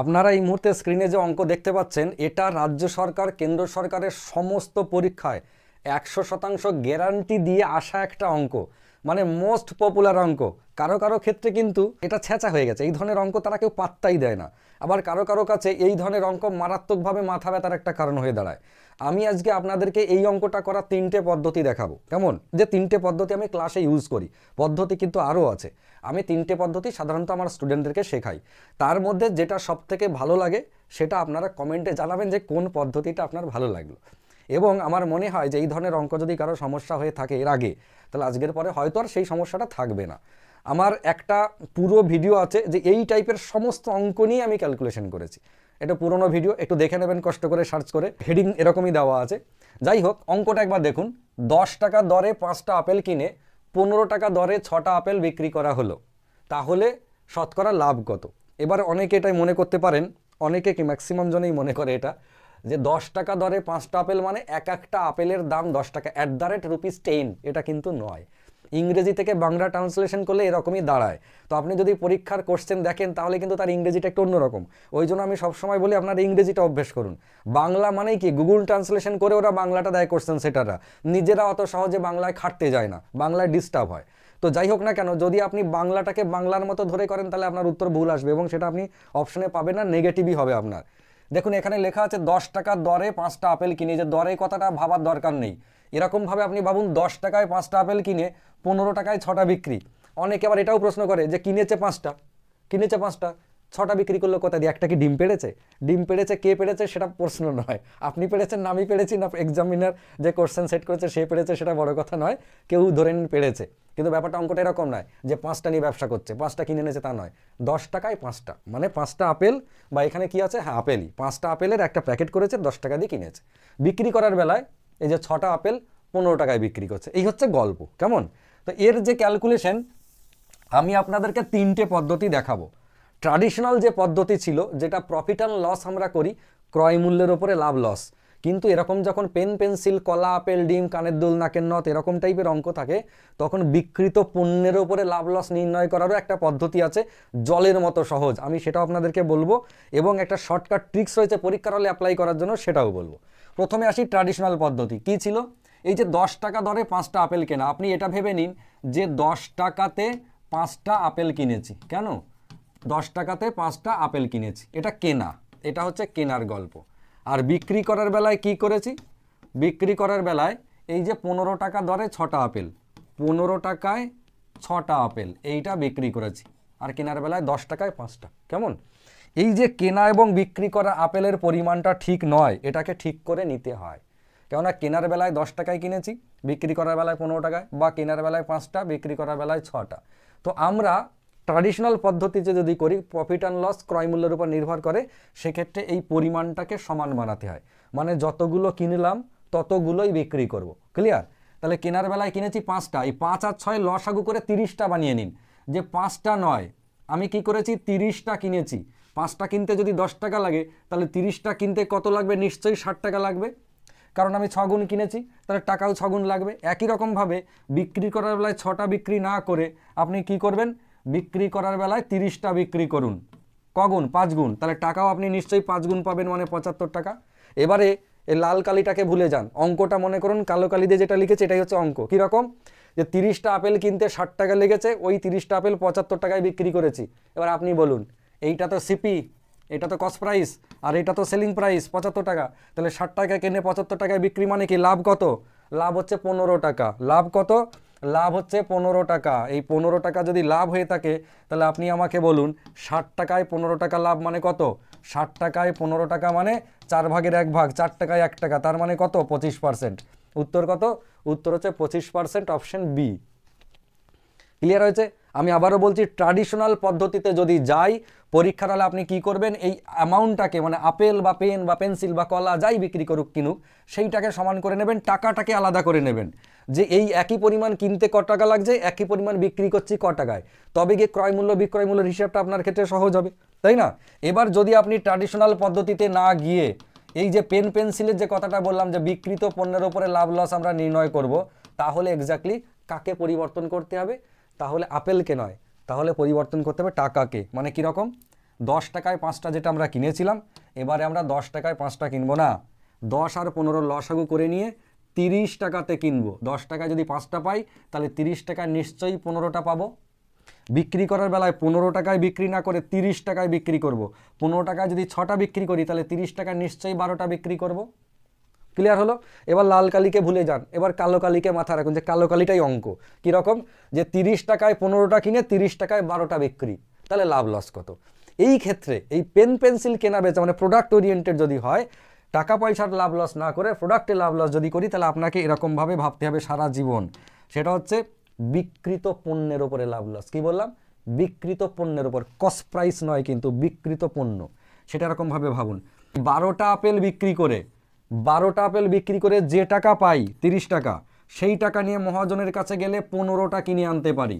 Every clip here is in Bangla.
আপনারা এই মুহূর্তে স্ক্রিনে যে অঙ্ক দেখতে পাচ্ছেন, এটা রাজ্য সরকার, কেন্দ্র সরকারের সমস্ত পরীক্ষায় একশো শতাংশ গ্যারান্টি দিয়ে আসা একটা অঙ্ক। মানে মোস্ট পপুলার অঙ্ক। কারও কারও ক্ষেত্রে কিন্তু এটা ছেঁচা হয়ে গেছে। এই ধরনের অঙ্ক তারা কেউ পাত্তাই দেয় না। আবার কারও কারও কাছে এই ধরনের অঙ্ক মারাত্মকভাবে মাথা ব্যথার একটা কারণ হয়ে দাঁড়ায়। আমি আজকে আপনাদেরকে এই অঙ্কটা করা তিনটে পদ্ধতি দেখাবো। কেমন? যে তিনটে পদ্ধতি আমি ক্লাসে ইউজ করি। পদ্ধতি কিন্তু আরও আছে। আমি তিনটে পদ্ধতি সাধারণত আমার স্টুডেন্টদেরকে শেখাই। তার মধ্যে যেটা সব থেকে ভালো লাগে, সেটা আপনারা কমেন্টে জানাবেন যে কোন পদ্ধতিটা আপনার ভালো লাগল। এবং আমার মনে হয় যে এই ধরনের অঙ্ক যদি কারও সমস্যা হয়ে থাকে এর আগে, তাহলে আজকের পরে হয়তো আর সেই সমস্যাটা থাকবে না। আমার একটা পুরো ভিডিও আছে যে এই টাইপের সমস্ত অঙ্ক নিয়ে আমি ক্যালকুলেশন করেছি। এটা পুরোনো ভিডিও একটু দেখে নেবেন, কষ্ট করে সার্চ করে। হেডিং এরকমই দেওয়া আছে। যাই হোক, অঙ্কটা একবার দেখুন। দশ টাকা দরে পাঁচটা আপেল কিনে পনেরো টাকা দরে ছটা আপেল বিক্রি করা হলো। তাহলে শতকরা লাভ কত? এবার অনেকে এটাই মনে করতে পারেন, অনেকে কি ম্যাক্সিমাম জনেই মনে করে এটা যে দশ টাকা দরে পাঁচটা আপেল মানে এক একটা আপেলের দাম দশ টাকা। At the rate rupees ten এটা কিন্তু নয়। ইংরেজি থেকে বাংলা ট্রান্সলেশন করলে এরকমই দাঁড়ায়। তো আপনি যদি পরীক্ষার কোশ্চেন দেখেন, তাহলে কিন্তু তার ইংরেজিটা একটু অন্যরকম। ওই জন্য আমি সবসময় বলি, আপনার ইংরেজিটা অভ্যেস করুন। বাংলা মানেই কি? গুগল ট্রান্সলেশন করে ওরা বাংলাটা দেয় কোশ্চেন সেটারা নিজেরা অত সহজে বাংলায় খাটতে যায় না। বাংলায় ডিস্টার্ব হয়। তো যাই হোক না কেন, যদি আপনি বাংলাটাকে বাংলার মতো ধরে করেন, তাহলে আপনার উত্তর ভুল আসবে এবং সেটা আপনি অপশনে পাবেন না নেগেটিভই হবে আপনার। দেখুন, এখানে লেখা আছে, দশ টাকার দরে পাঁচটা আপেল কিনে। যে দরে কথাটা ভাবার দরকার নেই। এরকমভাবে আপনি ভাবুন, দশ টাকায় পাঁচটা আপেল কিনে পনেরো টাকায় ছটা বিক্রি। অনেকে আবার এটাও প্রশ্ন করে যে, কিনেছে পাঁচটা? কিনেছে পাঁচটা। ছটা বিক্রি করল কোথা দিয়ে? একটা কি ডিম পেড়েছে? ডিম পেড়েছে, কে পেড়েছে সেটা প্রশ্ন নয়। আপনি পেড়েছেন না আমি পেড়েছি, না এক্সামিনার যে কোশ্চেন সেট করেছে সে পেড়েছে, সেটা বড় কথা নয়। কেউ ধরে নিন পেড়েছে। কিন্তু ব্যাপারটা অঙ্কটা এরকম নয় যে পাঁচটা নিয়ে ব্যবসা করছে, পাঁচটা কিনে এনেছে তা নয়। দশ টাকায় পাঁচটা মানে পাঁচটা আপেল বা এখানে কি আছে? হ্যাঁ আপেলই। পাঁচটা আপেলের একটা প্যাকেট করেছে, দশ টাকা দিয়ে কিনেছে। বিক্রি করার বেলায় এই যে ছটা আপেল পনেরো টাকায় বিক্রি করছে। এই হচ্ছে গল্প, কেমন? তো এর যে ক্যালকুলেশন আমি আপনাদেরকে তিনটে পদ্ধতি দেখাবো। ট্র্যাডিশনাল যে পদ্ধতি ছিল, যেটা প্রফিট অ্যান্ড লস আমরা করি, ক্রয় মূল্যের ওপরে লাভ লস কিন্তু এরকম যখন পেন পেন্সিল কলা, আপেল, ডিম, কানের দুল, নাকের নথ এরকম টাইপের অঙ্ক থাকে, তখন বিকৃত পণ্যের ওপরে লাভ লস নির্ণয় করারও একটা পদ্ধতি আছে, জলের মতো সহজ। আমি সেটাও আপনাদেরকে বলব, এবং একটা শর্টকাট ট্রিক্স রয়েছে পরীক্ষার হলে অ্যাপ্লাই করার জন্য সেটাও বলব। প্রথমে আসি ট্র্যাডিশনাল পদ্ধতি। কি ছিল? এই যে দশ টাকা ধরে পাঁচটা আপেল কেনা, আপনি এটা ভেবে নিন যে দশ টাকাতে পাঁচটা আপেল কিনেছি। কেন? দশ টাকাতে পাঁচটা আপেল কিনেছি। এটা কেনা। এটা হচ্ছে কেনার গল্প। আর বিক্রি করার বেলায় কি করেছি? বিক্রি করার বেলায় এই যে পনেরো টাকা দরে ছটা আপেল, পনেরো টাকায় ছটা আপেল, এইটা বিক্রি করেছি। আর কেনার বেলায় দশ টাকায় পাঁচটা। কেমন? এই যে কেনা এবং বিক্রি করা আপেলের পরিমাণটা ঠিক নয়, এটাকে ঠিক করে নিতে হয়। কেননা কেনার বেলায় দশ টাকায় কিনেছি, বিক্রি করার বেলায় পনেরো টাকায়, বা কেনার বেলায় পাঁচটা, বিক্রি করার বেলায় ছটা। তো আমরা ট্র্যাডিশনাল পদ্ধতিতে যদি করি প্রফিট অ্যান্ড লস ক্রয় মূল্যের উপর নির্ভর করে, সেক্ষেত্রে এই পরিমাণটাকে সমান বানাতে হয়। মানে যতগুলো কিনলাম, ততগুলোই বিক্রি করব। ক্লিয়ার তাহলে কেনার বেলায় কিনেছি পাঁচটা। এই পাঁচ আর ছয় লসাগু করে তিরিশটা বানিয়ে নিন। যে পাঁচটা নয়, আমি কি করেছি? তিরিশটা কিনেছি। পাঁচটা কিনতে যদি দশ টাকা লাগে, তাহলে তিরিশটা কিনতে কত লাগবে? নিশ্চয়ই ষাট টাকা লাগবে। কারণ আমি ছগুণ কিনেছি, তাহলে টাকাও ছগুণ লাগবে। একই রকমভাবে বিক্রি করার বেলায় ছটা বিক্রি না করে আপনি কি করবেন? বিক্রি করার বেলায় তিরিশটা বিক্রি করুন। কগুণ? পাঁচ গুণ তাহলে টাকাও আপনি নিশ্চয়ই পাঁচ গুণ পাবেন মানে পঁচাত্তর টাকা। এবারে এই লাল কালিটাকে ভুলে যান। অঙ্কটা মনে করুন, কালো কালি দিয়ে যেটা লিখেছে এটাই হচ্ছে অঙ্ক। কীরকম? যে তিরিশটা আপেল কিনতে ষাট টাকা লেগেছে, ওই তিরিশটা আপেল পঁচাত্তর টাকায় বিক্রি করেছি। এবার আপনি বলুন, এইটা তো সিপি এটা তো কস্ট প্রাইস আর এটা তো সেলিং প্রাইস পঁচাত্তর টাকা। তাহলে ষাট টাকা কিনে পঁচাত্তর টাকায় বিক্রি মানে কি? লাভ কত? লাভ হচ্ছে পনেরো টাকা। লাভ কত? লাভ হচ্ছে পনেরো টাকা। এই পনেরো টাকা যদি লাভ হয়ে থাকে, তাহলে আপনি আমাকে বলুন, ষাট টাকায় পনেরো টাকা লাভ মানে কত? ষাট টাকায় পনেরো টাকা মানে চার ভাগের এক ভাগ, চার টাকায় এক টাকা, তার মানে কত? পঁচিশ পার্সেন্ট উত্তর কত? উত্তর হচ্ছে পঁচিশ পার্সেন্ট অপশন বি ক্লিয়ার হয়েছে? আমি আবারও বলছি ট্র্যাডিশনাল পদ্ধতিতে যদি যাই পরীক্ষার হলে আপনি কি করবেন? এই অ্যামাউন্টটাকে মানে আপেল বা পেন বা পেন্সিল বা কলা যাই বিক্রি করুক কিনুক, সেইটাকে সমান করে নেবেন, টাকাটাকে আলাদা করে নেবেন। যে এই একই পরিমাণ কিনতে ক টাকা লাগছে, একই পরিমাণ বিক্রি করছি ক টাকায়। তবে গিয়ে ক্রয় মূল্য, বিক্রয় মূল্যের হিসাবটা আপনার ক্ষেত্রে সহজ হবে, তাই না? এবার যদি আপনি ট্র্যাডিশনাল পদ্ধতিতে না গিয়ে এই যে পেন পেন্সিলের যে কথাটা বললাম যে বিকৃত পণ্যের ওপরে লাভ লস আমরা নির্ণয় করব, তাহলে এক্স্যাক্টলি কাকে পরিবর্তন করতে হবে? তাহলে আপেলকে নয়, তাহলে পরিবর্তন করতে হবে টাকাকে। মানে কীরকম দশ টাকায় পাঁচটা যেটা আমরা কিনেছিলাম, এবারে আমরা দশ টাকায় পাঁচটা কিনবো না। দশ আর পনেরো লসাগু করে নিয়ে তিরিশ টাকাতে কিনবো। দশ টাকায় যদি পাঁচটা পাই, তাহলে তিরিশ টাকায় নিশ্চয়ই পনেরোটা পাবো। বিক্রি করার বেলায় পনেরো টাকায় বিক্রি না করে তিরিশ টাকায় বিক্রি করব। পনেরো টাকায় যদি ছটা বিক্রি করি, তাহলে তিরিশ টাকায় নিশ্চয়ই বারোটা বিক্রি করব। ক্লিয়ার হলো? এবার লাল কালিকে ভুলে যান। এবার কালো কালিকে মাথা রাখুন যে কালো কালিটাই অঙ্ক। কীরকম? যে তিরিশ টাকায় পনেরোটা কিনে তিরিশ টাকায় বারোটা বিক্রি। তাহলে লাভ লস কত? এই ক্ষেত্রে এই পেন পেন্সিল কেনা বেচা মানে প্রোডাক্ট ওরিয়েন্টেড যদি হয় টাকা পয়সার লাভ লস না করে প্রোডাক্টে লাভ লস যদি করি, তাহলে আপনাকে এরকমভাবে ভাবতে হবে সারা জীবন। সেটা হচ্ছে বিকৃত পণ্যের ওপরে লাভ লস কী বললাম? বিকৃত পণ্যের ওপর কস্ট প্রাইস নয় কিন্তু বিকৃত পণ্য। সেটা এরকমভাবে ভাবুন। বারোটা আপেল বিক্রি করে, বারোটা আপেল বিক্রি করে যে টাকা পাই, তিরিশ টাকা, সেই টাকা নিয়ে মহাজনের কাছে গেলে পনেরোটা কিনে আনতে পারি।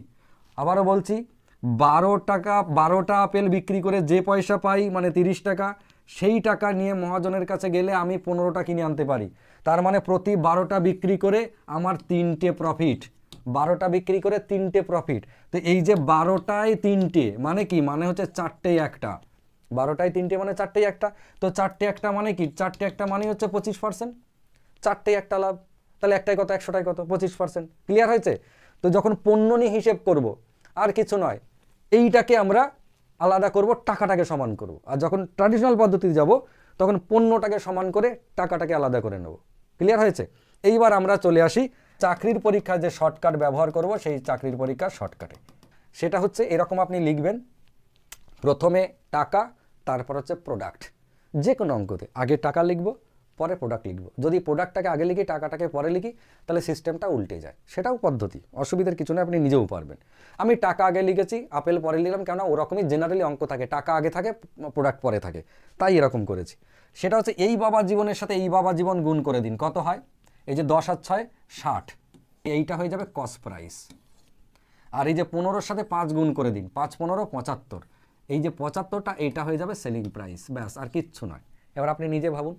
আবারও বলছি, বারো টাকা, বারোটা আপেল বিক্রি করে যে পয়সা পাই মানে তিরিশ টাকা সেই টাকা নিয়ে মহাজনের কাছে গেলে আমি পনেরোটা কিনে আনতে পারি। তার মানে প্রতি বারোটা বিক্রি করে আমার তিনটে প্রফিট বারোটা বিক্রি করে তিনটে প্রফিট তো এই যে বারোটায় তিনটে মানে কি? মানে হচ্ছে চারটেই একটা। বারোটায় তিনটে মানে চারটেই একটা। তো চারটে একটা মানে কি? চারটে একটা মানে হচ্ছে পঁচিশ পার্সেন্ট চারটেই একটা লাভ। তাহলে একটাই কত? একশোটাই কত? পঁচিশ পার্সেন্ট ক্লিয়ার হয়েছে? তো যখন পণ্য নিয়ে হিসেব করব, আর কিছু নয়। এইটাকে আমরা আলাদা করব, টাকাটাকে সমান করব। আর যখন ট্র্যাডিশনাল পদ্ধতিতে যাব, তখন পণ্যটাকে সমান করে টাকাটাকে আলাদা করে নেব। ক্লিয়ার হয়েছে? এইবার আমরা চলে আসি চাকরির পরীক্ষায় যে শর্টকাট ব্যবহার করব, সেই চাকরির পরীক্ষা শর্টকাটে সেটা হচ্ছে, এরকম আপনি লিখবেন, প্রথমে টাকা, তারপর হচ্ছে প্রোডাক্ট যে কোনো অঙ্কতে। আগে টাকা লিখব পরে প্রোডাক্ট লিখব। যদি প্রোডাক্টটাকে আগে লিখি, টাকাটাকে পরে লিখি, তাহলে সিস্টেমটা উল্টে যায়। সেটাও পদ্ধতি। অসুবিধার কিছু নেই, আপনি নিজেও পারবেন। আমি টাকা আগে লিখেছি, আপেল পরে লিখলাম কেন ওরকমই জেনারেলি অঙ্ক থাকে। টাকা আগে থাকে প্রোডাক্ট পরে থাকে। তাই এরকম করেছি। সেটা হচ্ছে এই বাবা জীবনের সাথে এই বাবা জীবন গুণ করে দিন। কত হয়? এই যে দশ আর ছয়, ষাট। এইটা হয়ে যাবে কস্ট প্রাইস আর এই যে পনেরোর সাথে পাঁচ গুণ করে দিন, পাঁচ পনেরো, পঁচাত্তর। এই যে পঁচাত্তরটা, এইটা হয়ে যাবে সেলিং প্রাইস ব্যাস, আর কিচ্ছু নয়। এবার আপনি নিজে ভাবুন।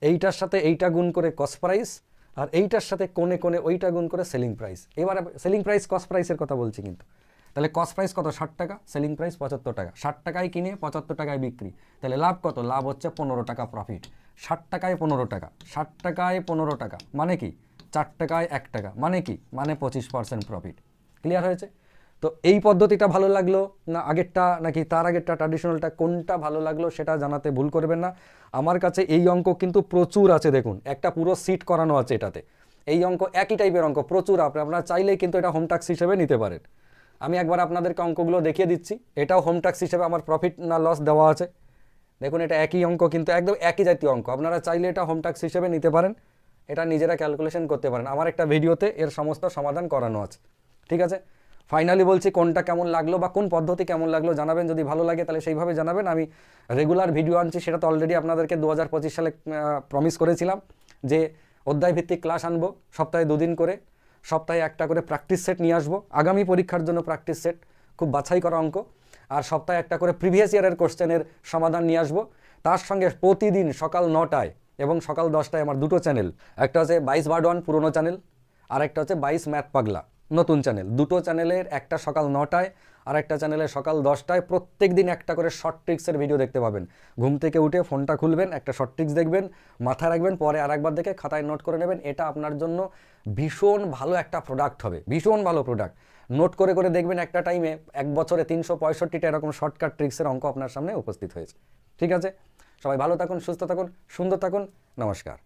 এইটার সাথে এইটা গুণ করে কস্ট প্রাইস আর এইটার সাথে কোণে কোণে ওইটা গুণ করে সেলিং প্রাইস এবার সেলিং প্রাইস কস্ট প্রাইসের কথা বলছি কিন্তু। তাহলে কস্ট প্রাইস কত? ষাট টাকা সেলিং প্রাইস পঁচাত্তর টাকা। ষাট টাকায় কিনে পঁচাত্তর টাকায় বিক্রি। তাহলে লাভ কত? লাভ হচ্ছে পনেরো টাকা প্রফিট ষাট টাকায় পনেরো টাকা। ষাট টাকায় পনেরো টাকা। মানে কি? চার টাকায় এক টাকা। মানে কি? মানে পঁচিশ পার্সেন্ট প্রফিট ক্লিয়ার হয়েছে? তো এই পদ্ধতিটা ভালো লাগল? না, আগেরটা নাকি তার আগেরটা ট্র্যাডিশনালটা কোনটা ভালো লাগল সেটা জানাতে ভুল করবেন না। আমার কাছে এই অঙ্ক কিন্তু প্রচুর আছে দেখুন, একটা পুরো সিট করানো আছে এটাতে। এই অঙ্ক একই টাইপের অঙ্ক, প্রচুর আপনি আপনারা চাইলেই কিন্তু এটা হোম ট্যাক্স হিসেবে নিতে পারেন। আমি একবার আপনাদেরকে অঙ্কগুলো দেখিয়ে দিচ্ছি, এটাও হোম ট্যাক্স হিসেবে আমার প্রফিট না লস দেওয়া আছে। দেখুন, এটা একই অঙ্ক কিন্তু একদম একই জাতীয় অঙ্ক, আপনারা চাইলে এটা হোম ট্যাক্স হিসেবে নিতে পারেন। এটা নিজেরা ক্যালকুলেশন করতে পারেন। আমার একটা ভিডিওতে এর সমস্ত সমাধান করানো আছে। ঠিক আছে? ফাইনালি বলছি কোনটা কেমন লাগল বা কোন পদ্ধতি কেমন লাগল জানাবেন, যদি ভালো লাগে তাহলে সেইভাবে জানাবেন। আমি রেগুলার ভিডিও আনছি, সেটা তো অলরেডি আপনাদেরকে দু হাজার পঁচিশ সালে প্রমিস করেছিলাম যে অধ্যায় ভিত্তিক ক্লাস আনব, সপ্তাহে দুদিন করে, সপ্তাহে একটা করে প্র্যাকটিস সেট নিয়ে আসব। আগামী পরীক্ষার জন্য প্র্যাকটিস সেট খুব বাছাই করা অঙ্ক। আর সপ্তাহে একটা করে প্রিভিয়াস ইয়ারের কোশ্চেনের সমাধান নিয়ে আসব। তার সঙ্গে প্রতিদিন সকাল নটায় এবং সকাল দশটায় আমার দুটো চ্যানেল একটা হচ্ছে বাইশ বার্ড ওয়ান পুরোনো চ্যানেল আর একটা হচ্ছে বাইশ ম্যাথ পাগলা নতুন চ্যানেল। দুটো চ্যানেলের, একটা সকাল নটায় আর একটা চ্যানেলে সকাল দশটায় প্রত্যেক দিন একটা করে শর্ট ট্রিক্সের ভিডিও দেখতে পাবেন। ঘুম থেকে উঠে ফোনটা খুলবেন, একটা শর্ট ট্রিক্স দেখবেন মাথায় রাখবেন, পরে আর একবার দেখে খাতায় নোট করে নেবেন। এটা আপনার জন্য ভীষণ ভালো একটা প্রোডাক্ট হবে, ভীষণ ভালো প্রোডাক্ট নোট করে করে দেখবেন একটা টাইমে এক বছরে তিনশো পঁয়ষট্টিটা এরকম শর্টকাট ট্রিক্সের অঙ্ক আপনার সামনে উপস্থিত হয়েছে। ঠিক আছে? সবাই ভালো থাকুন, সুস্থ থাকুন, সুন্দর থাকুন। নমস্কার।